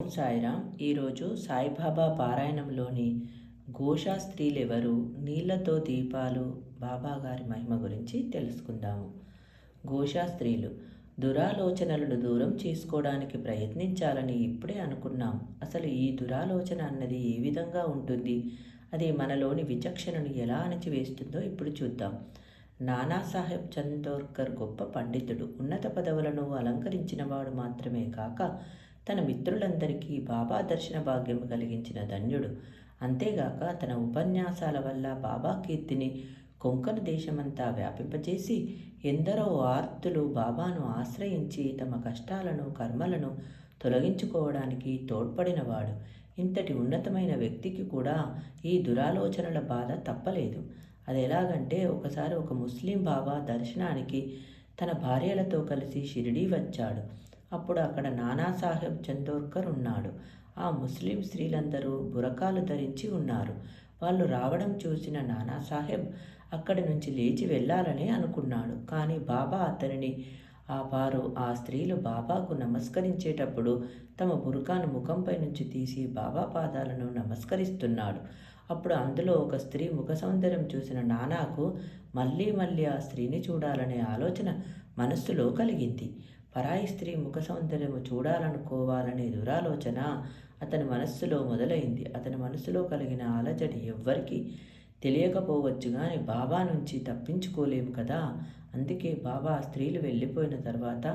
ఓం సాయిరామ్ ఈరోజు సాయిబాబా పారాయణంలోని ఘోషా స్త్రీలెవరు నీళ్ళతో దీపాలు బాబాగారి మహిమ గురించి తెలుసుకుందాము. ఘోషా స్త్రీలు దురాలోచనలను దూరం చేసుకోవడానికి ప్రయత్నించాలని ఇప్పుడే అనుకున్నాం. అసలు ఈ దురాలోచన అన్నది ఏ విధంగా ఉంటుంది? అది మనలోని విచక్షణను ఎలా అణచివేస్తుందో ఇప్పుడు చూద్దాం. నానాసాహెబ్ చందోర్కర్ గొప్ప పండితుడు ఉన్నత పదవులను అలంకరించినవాడు మాత్రమే కాక తన మిత్రులందరికీ బాబా దర్శన భాగ్యం కలిగించిన ధన్యుడు. అంతేగాక తన ఉపన్యాసాల వల్ల బాబా కీర్తిని కొంకణ దేశమంతా వ్యాపింపచేసి ఎందరో ఆర్తులు బాబాను ఆశ్రయించి తమ కష్టాలను కర్మలను తొలగించుకోవడానికి తోడ్పడినవాడు. ఇంతటి ఉన్నతమైన వ్యక్తికి కూడా ఈ దురాలోచనల బాధ తప్పలేదు. అది ఎలాగంటే ఒకసారి ఒక ముస్లిం బాబా దర్శనానికి తన భార్యలతో కలిసి షిరిడీ వచ్చాడు. అప్పుడు అక్కడ నానాసాహెబ్ చందోర్కర్ ఉన్నాడు. ఆ ముస్లిం స్త్రీలందరూ బురకాలు ధరించి ఉన్నారు. వాళ్ళు రావడం చూసిన నానాసాహెబ్ అక్కడి నుంచి లేచి వెళ్ళాలని అనుకున్నాడు. కానీ బాబా అతనిని ఆ వారు ఆ స్త్రీలు బాబాకు నమస్కరించేటప్పుడు తమ బురకాను ముఖంపై నుంచి తీసి బాబా పాదాలను నమస్కరిస్తున్నాడు. అప్పుడు అందులో ఒక స్త్రీ ముఖ సౌందర్యం చూసిన నానాకు మళ్ళీ మళ్ళీ ఆ స్త్రీని చూడాలనే ఆలోచన మనస్సులో కలిగింది. పరాయి స్త్రీ ముఖ సౌందర్యము చూడాలనుకోవాలనే దురాలోచన అతని మనస్సులో మొదలైంది. అతని మనస్సులో కలిగిన అలజడి ఎవ్వరికీ తెలియకపోవచ్చు కానీ బాబా నుంచి తప్పించుకోలేము కదా. అందుకే బాబా స్త్రీలు వెళ్ళిపోయిన తర్వాత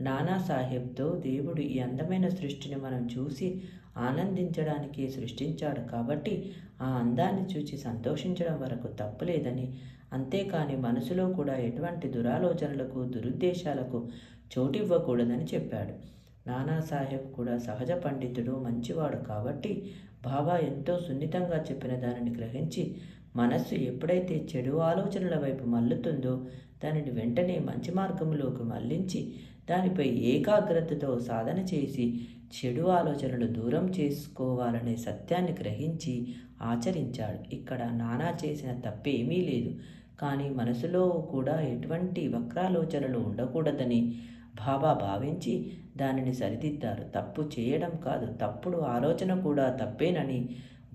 నానా సాహెబ్తో దేవుడు ఈ అందమైన సృష్టిని మనం చూసి ఆనందించడానికి సృష్టించాడు కాబట్టి ఆ అందాన్ని చూసి సంతోషించడం వరకు తప్పులేదని. అంతేకాని మనసులో కూడా ఎటువంటి దురాలోచనలకు దురుద్దేశాలకు చోటివ్వకూడదని చెప్పాడు. నానాసాహెబ్ కూడా సహజ పండితుడు మంచివాడు కాబట్టి బాబా ఎంతో సున్నితంగా చెప్పిన దానిని గ్రహించి మనస్సు ఎప్పుడైతే చెడు ఆలోచనల వైపు మల్లుతుందో దానిని వెంటనే మంచి మార్గంలోకి మళ్ళించి దానిపై ఏకాగ్రతతో సాధన చేసి చెడు ఆలోచనలు దూరం చేసుకోవాలనే సత్యాన్ని గ్రహించి ఆచరించాడు. ఇక్కడ నానా చేసిన తప్పేమీ లేదు. కానీ మనసులో కూడా ఎటువంటి వక్రాలోచనలు ఉండకూడదని బాబా భావించి దానిని సరిదిద్దారు. తప్పు చేయడం కాదు తప్పుడు ఆలోచన కూడా తప్పేనని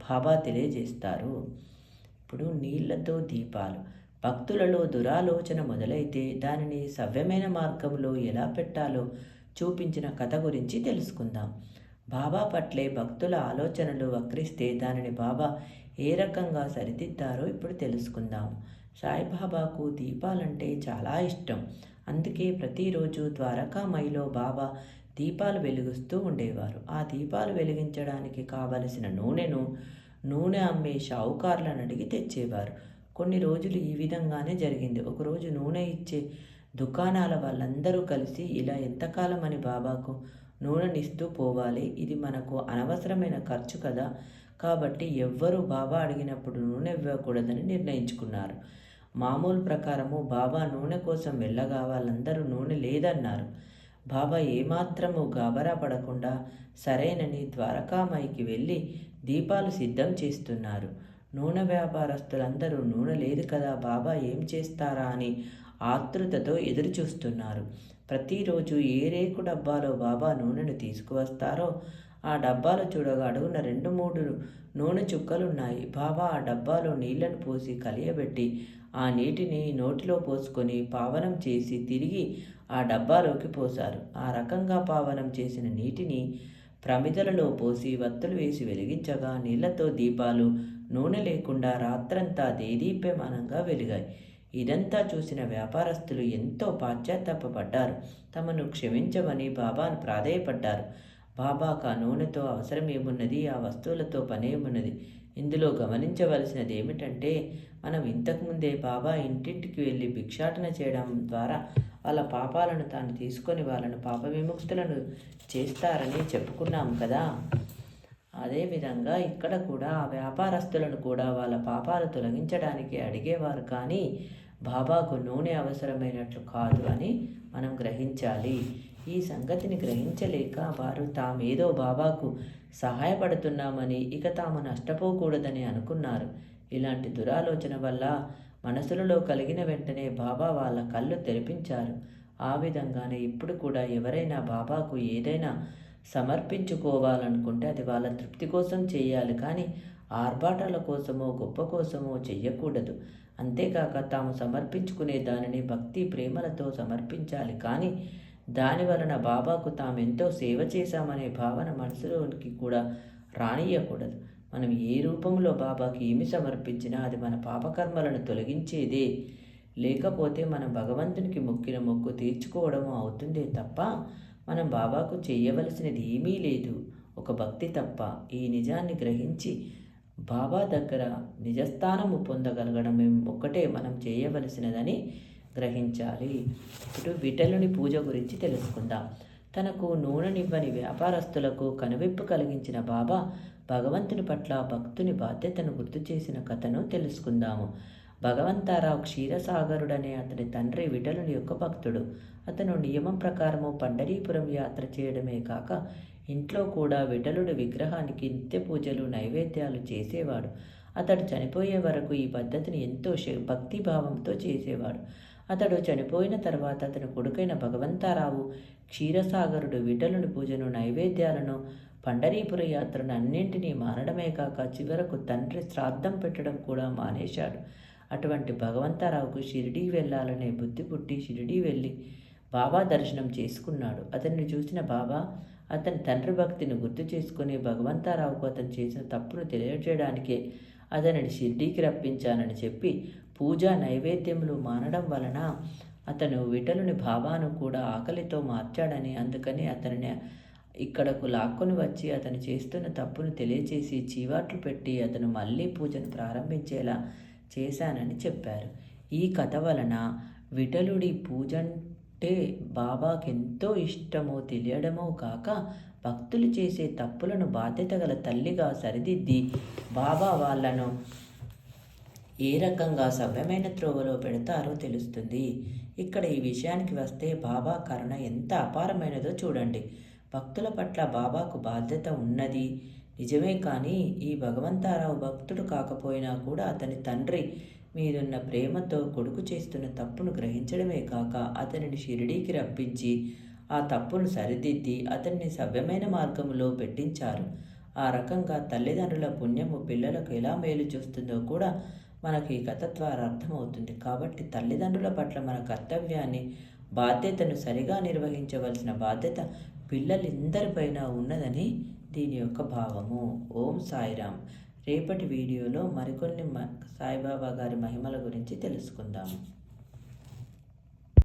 బాబా తెలియజేస్తారు. ఇప్పుడు నీళ్ళతో దీపాలు. భక్తులలో దురాలోచన మొదలైతే దానిని సవ్యమైన మార్గంలో ఎలా పెట్టాలో చూపించిన కథ గురించి తెలుసుకుందాం. బాబా పట్లే భక్తుల ఆలోచనలు వక్రిస్తే దానిని బాబా ఏ రకంగా సరిదిద్దారో ఇప్పుడు తెలుసుకుందాం. సాయిబాబాకు దీపాలంటే చాలా ఇష్టం. అందుకే ప్రతిరోజు ద్వారకామయిలో బాబా దీపాలు వెలిగిస్తూ ఉండేవారు. ఆ దీపాలు వెలిగించడానికి కావలసిన నూనెను నూనె అమ్మే షావుకారులను అడిగి తెచ్చేవారు. కొన్ని రోజులు ఈ విధంగానే జరిగింది. ఒకరోజు నూనె ఇచ్చే దుకాణాల వాళ్ళందరూ కలిసి ఇలా ఎంతకాలం అని బాబాకు నూనెనిస్తూ పోవాలి. ఇది మనకు అనవసరమైన ఖర్చు కదా. కాబట్టి ఎవ్వరూ బాబా అడిగినప్పుడు నూనె ఇవ్వకూడదని నిర్ణయించుకున్నారు. మామూలు ప్రకారము బాబా నూనె కోసం వెళ్ళగా వాళ్ళందరూ నూనె లేదన్నారు. బాబా ఏమాత్రము గాబరా పడకుండా సరేనని ద్వారకామాయికి వెళ్ళి దీపాలు సిద్ధం చేస్తున్నారు. నూనె వ్యాపారస్తులందరూ నూనె లేదు కదా బాబా ఏం చేస్తారా అని ఆతృతతో ఎదురుచూస్తున్నారు. ప్రతిరోజు ఏ రేకు డబ్బాలో బాబా నూనెను తీసుకువస్తారో ఆ డబ్బాలు చూడగా అడుగున రెండు మూడు నూనె చుక్కలున్నాయి. బాబా ఆ డబ్బాలో నీళ్ళను పోసి కలియబెట్టి ఆ నీటిని నోటిలో పోసుకొని పావనం చేసి తిరిగి ఆ డబ్బాలోకి పోశారు. ఆ రకంగా పావనం చేసిన నీటిని ప్రమిదలలో పోసి వత్తులు వేసి వెలిగించగా నీళ్ళతో దీపాలు నూనె లేకుండా రాత్రంతా దేదీప్యమానంగా వెలిగాయి. ఇదంతా చూసిన వ్యాపారస్తులు ఎంతో పాశ్చాత్తాపడ్డారు తమను క్షమించమని బాబాను ప్రాధేయపడ్డారు. బాబాకు ఆ నూనెతో అవసరం ఏమున్నది ఆ వస్తువులతో పనేమున్నది? ఇందులో గమనించవలసినది ఏమిటంటే మనం ఇంతకుముందే బాబా ఇంటింటికి వెళ్ళి భిక్షాటన చేయడం ద్వారా వాళ్ళ పాపాలను తాను తీసుకొని వాళ్ళను పాప విముక్తులను చేస్తారని చెప్పుకున్నాం కదా. అదేవిధంగా ఇక్కడ కూడా ఆ వ్యాపారస్తులను కూడా వాళ్ళ పాపాలు తొలగించడానికి అడిగేవారు కానీ బాబాకు నూనె అవసరమైనట్లు కాదు అని మనం గ్రహించాలి. ఈ సంగతిని గ్రహించలేక వారు తామేదో బాబాకు సహాయపడుతున్నామని ఇక తాము నష్టపోకూడదని అనుకున్నారు. ఇలాంటి దురాలోచన వల్ల మనసులలో కలిగిన వెంటనే బాబా వాళ్ళ కళ్ళు తెరిపించారు. ఆ విధంగానే ఇప్పుడు కూడా ఎవరైనా బాబాకు ఏదైనా సమర్పించుకోవాలనుకుంటే అది వాళ్ళ తృప్తి కోసం చేయాలి. కానీ ఆర్భాటాల కోసమో గొప్ప కోసమో చెయ్యకూడదు. అంతేకాక తాము సమర్పించుకునే దానిని భక్తి ప్రేమలతో సమర్పించాలి. కానీ దాని వలన బాబాకు తామెంతో సేవ చేశామనే భావన మనసులోనికి కూడా రానియకూడదు మనం ఏ రూపంలో బాబాకి ఏమి సమర్పించినా అది మన పాపకర్మలను తొలగించేదే. లేకపోతే మనం భగవంతునికి మొక్కిన మొక్కు తీర్చుకోవడము అవుతుందే తప్ప మనం బాబాకు చేయవలసినది ఏమీ లేదు. ఒక భక్తి తప్ప ఈ నిజాన్ని గ్రహించి బాబా దగ్గర నిజస్థానము పొందగలగడం ఒక్కటే మనం చేయవలసినదని గ్రహించాలి. ఇప్పుడు విఠలుని పూజ గురించి తెలుసుకుందాం. తనకు నూనెనివ్వని వ్యాపారస్తులకు కనువిప్పు కలిగించిన బాబా భగవంతుని పట్ల భక్తుని బాధ్యతను గుర్తు చేసిన కథను తెలుసుకుందాము. భగవంతారావు క్షీరసాగరుడనే అతని తండ్రి విఠలుని యొక్క భక్తుడు. అతను నియమం ప్రకారము పండరీపురం యాత్ర చేయడమే కాక ఇంట్లో కూడా విఠలుడి విగ్రహానికి నిత్య పూజలు నైవేద్యాలు చేసేవాడు. అతడు చనిపోయే వరకు ఈ పద్ధతిని ఎంతో భక్తిభావంతో చేసేవాడు. అతడు చనిపోయిన తర్వాత అతని కొడుకైన భగవంతారావు క్షీరసాగరుడు విఠలుని పూజను నైవేద్యాలను పండరీపుర యాత్రను అన్నింటినీ మానడమే కాక చివరకు తండ్రి శ్రాద్ధం పెట్టడం కూడా మానేశాడు. అటువంటి భగవంతారావుకు షిరిడీ వెళ్ళాలనే బుద్ధి పుట్టి షిరిడీ వెళ్ళి బాబా దర్శనం చేసుకున్నాడు. అతన్ని చూసిన బాబా అతని తండ్రి భక్తిని గుర్తు చేసుకుని భగవంతారావుకు అతను చేసిన తప్పును తెలియజేయడానికే అతనిని షిరిడీకి రప్పించానని చెప్పి పూజ నైవేద్యములు మానడం వలన అతను విటలుని భావాను కూడా ఆకలితో మార్చాడని అందుకని అతనిని ఇక్కడకు లాక్కొని వచ్చి అతను చేస్తున్న తప్పును తెలియచేసి చీవాట్లు పెట్టి అతను మళ్ళీ పూజను ప్రారంభించేలా చేశానని చెప్పారు. ఈ కథ వలన విఠలుడి పూజంటే బాబాకెంతో ఇష్టమో తెలియడమో కాక భక్తులు చేసే తప్పులను బాధ్యత గల తల్లిగా సరిదిద్ది బాబా వాళ్ళను ఏ రకంగా సవ్యమైన త్రోవలో పెడతారో తెలుస్తుంది. ఇక్కడ ఈ విషయానికి వస్తే బాబా కరుణ ఎంత అపారమైనదో చూడండి. భక్తుల పట్ల బాబాకు బాధ్యత ఉన్నది. నిజమే కానీ ఈ భగవంతారావు భక్తుడు కాకపోయినా కూడా అతని తండ్రి మీదున్న ప్రేమతో కొడుకు చేస్తున్న తప్పును గ్రహించడమే కాక అతనిని షిరిడీకి రప్పించి ఆ తప్పును సరిదిద్ది అతన్ని సవ్యమైన మార్గంలో పెట్టించారు. ఆ రకంగా తల్లిదండ్రుల పుణ్యము పిల్లలకు ఎలా మేలు చూస్తుందో కూడా మనకి ఈ కథ ద్వారా అర్థమవుతుంది. కాబట్టి తల్లిదండ్రుల పట్ల మన కర్తవ్యాన్ని బాధ్యతను సరిగా నిర్వహించవలసిన బాధ్యత పిల్లలిందరిపైన ఉన్నదని దీని యొక్క భావము. ఓం సాయిరామ్. రేపటి వీడియోలో మరికొన్ని సాయిబాబా గారి మహిమల గురించి తెలుసుకుందాము